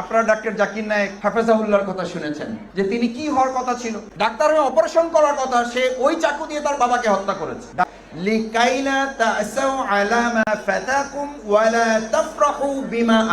আপনারা ডাক্তার জাকির নায়ক হাফেজাহুল্লার কথা শুনেছেন, যে তিনি কি হওয়ার কথা ছিল? ডাক্তার হয়ে অপারেশন করার কথা সে ওই চাকু দিয়ে তার বাবাকে হত্যা করেছে।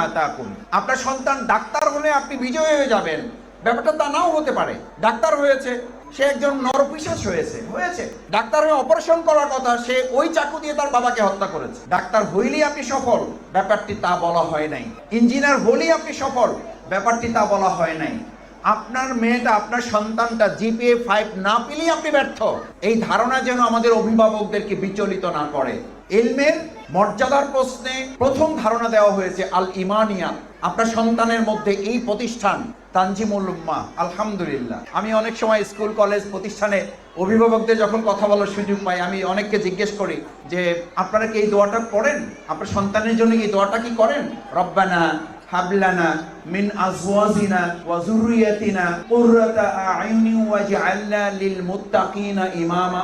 আতাকুম। আপনার সন্তান ডাক্তার হলে আপনি বিজয় হয়ে যাবেন। ব্যাপারটা তা নাও হতে পারে। ডাক্তার হয়েছে সে একজন নরপিশাস হয়েছে হয়েছে। ডাক্তার হয়ে অপারেশন করার কথা, সে ওই চাকু দিয়ে তার বাবাকে হত্যা করেছে। ডাক্তার হইলেই আপনি সফল? ব্যাপারটি তা বলা হয় নাই। ইঞ্জিনিয়ার হলেই আপনি সফল? ব্যাপারটি তা বলা হয় নাই। আপনার মেয়েটা, আপনার সন্তানটা জিপিএ ফাইভ না পেলেই আপনি ব্যর্থ। এই ধারণা যেন আমাদের অভিভাবকদেরকে বিচলিত না করে। এলমের মর্যাদার প্রশ্নে প্রথম ধারণা দেওয়া হয়েছে আল ইমানিয়া, আপনার সন্তানের মধ্যে এই প্রতিষ্ঠান, তানজিমুল উম্মা আলহামদুলিল্লাহ। আমি অনেক সময় স্কুল, কলেজ প্রতিষ্ঠানে অভিভাবকদের যখন কথা বলার সুযোগ পাই, আমি অনেককে জিজ্ঞেস করি যে, আপনারা কি এই দোয়াটা পড়েন আপনার সন্তানের জন্য এই দোয়াটা কি করেন? রব্বানা হাবলানা মিন আজওয়াজিনা ওয়া যুররিয়াতিনা কুররাতা আ'ইউনি ওয়াজআলনা লিল মুত্তাকিনা ইমামা।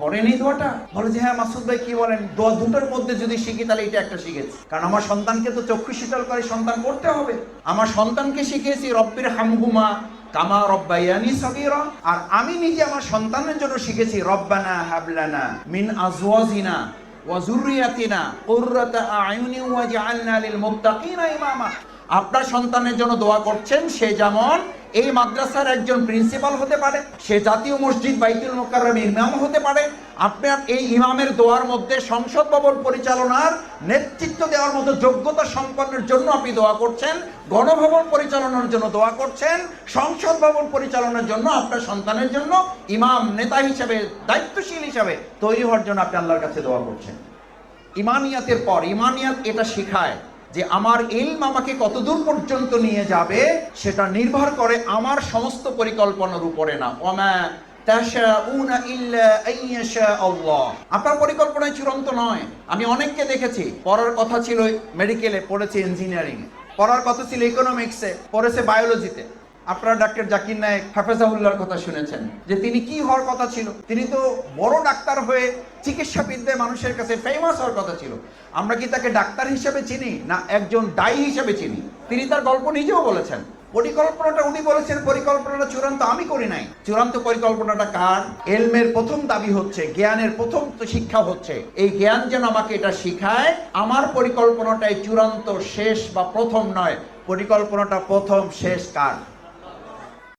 করেনি দোয়াটা? বলে যে হ্যাঁ মাসুদ ভাই, কি বলেন? দোয়া দুটোর মধ্যে যদি শিখি, তাহলে এটা একটা শিখেছি। কারণ আমার সন্তানকে তো চক্ষু শীতল করে সন্তান করতে হবে। আমার সন্তানকে শিখিয়েছি, রব্বির হামহুমা কামা রব্বাইয়ানি সাগীরা। আর আমি নিজে আমার সন্তানের জন্য শিখেছি, রব্বানা হাবলানা মিন আজওয়াজিনা আপনার সন্তানের জন্য দোয়া করছেন সে যেমন এই মাদ্রাসার একজন প্রিন্সিপাল হতে পারে, সে জাতীয় মসজিদ বাইতুল মোকাররম ইমাম হতে পারে। আপনার এই ইমামের দোয়ার মধ্যে সংসদ ভবন পরিচালনার নেতৃত্ব দেওয়ার মতো যোগ্যতা সম্পন্নের জন্য আপনি দোয়া করছেন, গণভবন পরিচালনার জন্য দোয়া করছেন, সংসদ ভবন পরিচালনার জন্য আপনার সন্তানের জন্য ইমাম নেতা হিসেবে, দায়িত্বশীল হিসাবে তৈরি হওয়ার জন্য আপনি আল্লাহর কাছে দোয়া করছেন। ইমানিয়াতের পর, ইমানিয়াত এটা শেখায়। যে আমার ইলম আমাকে কতদূর পর্যন্ত নিয়ে যাবে সেটা নির্ভর করে আমার সমস্ত পরিকল্পনার উপরে না। ওমা আপনার পরিকল্পনায় চূড়ান্ত নয়। আমি অনেককে দেখেছি। পড়ার কথা ছিল মেডিকেলে পড়েছে ইঞ্জিনিয়ারিং পড়ার কথা ছিল ইকোনমিক্সে পড়েছে বায়োলজিতে আপনারা ডাক্তার জাকির নায়েক হাফেজাহুল্লাহর কথা শুনেছেন যে তিনি কি হওয়ার কথা ছিল? তিনি তো বড় ডাক্তার হয়ে চিকিৎসাবিদ্যায় মানুষের কাছে ফেমাস হওয়ার কথা ছিল। আমরা কি তাকে ডাক্তার হিসেবে চিনি না একজন দায়ী হিসেবে চিনি? তিনি তার গল্প নিজেও বলেছেন। পরিকল্পনাটা উনি বলেছেন, পরিকল্পনাটা চূড়ান্ত আমি করি নাই। চূড়ান্ত পরিকল্পনাটা কার? এলমের প্রথম দাবি হচ্ছে, জ্ঞানের প্রথম শিক্ষা হচ্ছে, এই জ্ঞান যেন আমাকে এটা শিখায়, আমার পরিকল্পনাটাই চূড়ান্ত শেষ বা প্রথম নয়। পরিকল্পনাটা প্রথম, শেষ কার?